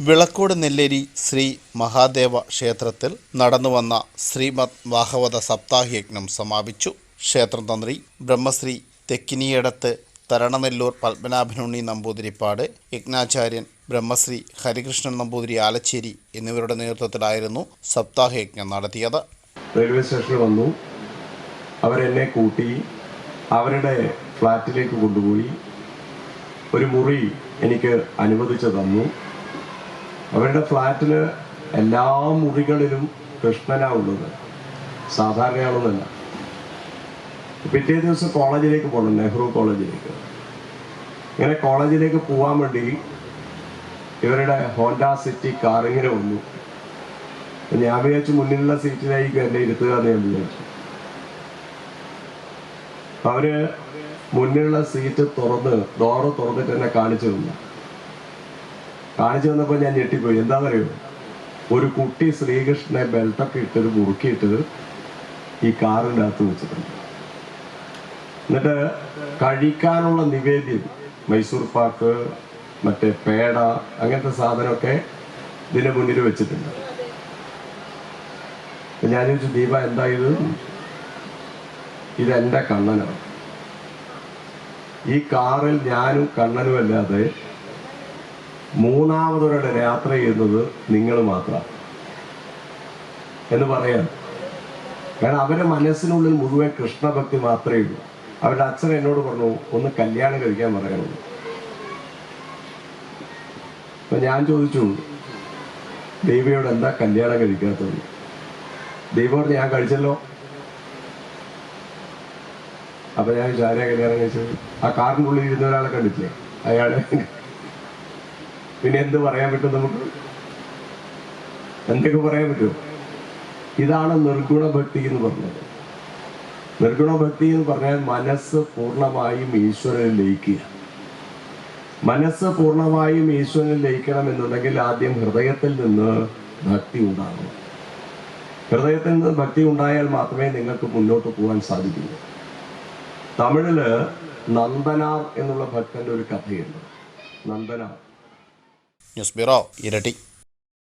വിളക്കോട് നെല്ലേരി ശ്രീ മഹാദേവ ക്ഷേത്രത്തിൽ നടന്നുവന്ന ശ്രീമദ് ഭാഗവത സപ്താഹയജ്ഞം സമാപിച്ചു. ക്ഷേത്രം തന്ത്രി ബ്രഹ്മശ്രീ തെക്കിനിയടത്ത് തരണനെല്ലൂർ പത്മനാഭനുണ്ണി നമ്പൂതിരിപ്പാട് യജ്ഞാചാര്യൻ ബ്രഹ്മശ്രീ ഹരികൃഷ്ണൻ നമ്പൂതിരി ആലച്ചേരി എന്നിവരുടെ നേതൃത്വത്തിലായിരുന്നു സപ്താഹയജ്ഞം നടത്തിയത്. റെയിൽവേ സ്റ്റേഷനിൽ വന്നു. അവരെന്നെ കൂട്ടി അവരുടെ ഫ്ലാറ്റിലേക്ക് കൊണ്ടുപോയി. ഒരു മുറി എനിക്ക് അനുവദിച്ചു തന്നു. അവരുടെ ഫ്ലാറ്റിൽ എല്ലാ മുറികളിലും കൃഷ്ണനാ ഉള്ളത്. സാധാരണയാളൊന്നല്ല പിറ്റേ ദിവസം കോളേജിലേക്ക് പോകണം നെഹ്റു കോളേജിലേക്ക്. ഇങ്ങനെ കോളേജിലേക്ക് പോകാൻ വേണ്ടി ഇവരുടെ ഹോണ്ട സിറ്റി കാറിങ്ങനെ വന്നു. ഞാൻ വിചാരിച്ചു മുന്നിലുള്ള സീറ്റിലായിരിക്കും എന്നെ ഇരുത്തുക എന്ന് ഞാൻ വിചാരിച്ചു. അവർ മുന്നിലുള്ള സീറ്റ് തുറന്ന് ഡോറ് തുറന്നിട്ട് എന്നെ കാണിച്ചു തന്നു. കാണിച്ചു തന്നപ്പോൾ ഞാൻ ഞെട്ടിപ്പോയി. എന്താണെന്നറിയോ ഒരു കുട്ടി ശ്രീകൃഷ്ണനെ ബെൽട്ടൊക്കെ ഇട്ടത് മുറുക്കിയിട്ടത് ഈ കാറിന്റെ അകത്ത് വെച്ചിട്ടുണ്ട്. എന്നിട്ട് കഴിക്കാനുള്ള നിവേദ്യം മൈസൂർ പാക്ക് മറ്റേ പേട അങ്ങനത്തെ സാധനമൊക്കെ ഇതിന്റെ മുന്നിൽ വെച്ചിട്ടുണ്ട്. ഞാൻ ചോദിച്ചു ദീപ എന്താ ഇത്? കണ്ണനാണ്. ഈ കാറിൽ ഞാനും കണ്ണനും അല്ലാതെ മൂന്നാമതൊരാളുടെ യാത്ര ചെയ്യുന്നത് നിങ്ങൾ മാത്രമാണ് എന്ന് പറയാം. കാരണം അവരുടെ മനസ്സിനുള്ളിൽ മുഴുവൻ കൃഷ്ണഭക്തി മാത്രമേ ഉള്ളൂ. അവരുടെ അച്ഛൻ എന്നോട് പറഞ്ഞു ഒന്ന് കല്യാണം കഴിക്കാൻ പറയണം അപ്പൊ ഞാൻ ചോദിച്ചു ദേവിയോട് എന്താ കല്യാണം കഴിക്കാത്തത്? ദൈവോട് ഞാൻ കഴിച്ചല്ലോ. അപ്പൊ ഞാൻ ആരെയാ കല്യാണം കഴിച്ചത്? ആ കാറിനുള്ളിൽ ഇരുന്ന ഒരാളെ കണ്ടിട്ടില്ലേ? അയാളെ പിന്നെ എന്ത് പറയാൻ പറ്റും നമുക്ക്? എന്തൊക്കെ പറയാൻ പറ്റും? ഇതാണ് നിർഗുണ ഭക്തി എന്ന് പറഞ്ഞത്. നിർഗുണ ഭക്തി എന്ന് പറഞ്ഞാൽ മനസ്സ് പൂർണമായും ഈശ്വരനിൽ ലയിക്കുക മനസ്സ് പൂർണമായും ഈശ്വരനിൽ ലയിക്കണം എന്നുണ്ടെങ്കിൽ ആദ്യം ഹൃദയത്തിൽ നിന്ന് ഭക്തി ഉണ്ടാകണം ഹൃദയത്തിൽ നിന്ന് ഭക്തി ഉണ്ടായാൽ മാത്രമേ നിങ്ങൾക്ക് മുന്നോട്ട് പോകാൻ സാധിക്കൂ. തമിഴിൽ നന്ദനാർ എന്നുള്ള ഭക്തന്റെ ഒരു കഥയുണ്ട്. നന്ദനാർ. ന്യൂസ് ബ്യൂറോ ഇരട്ടി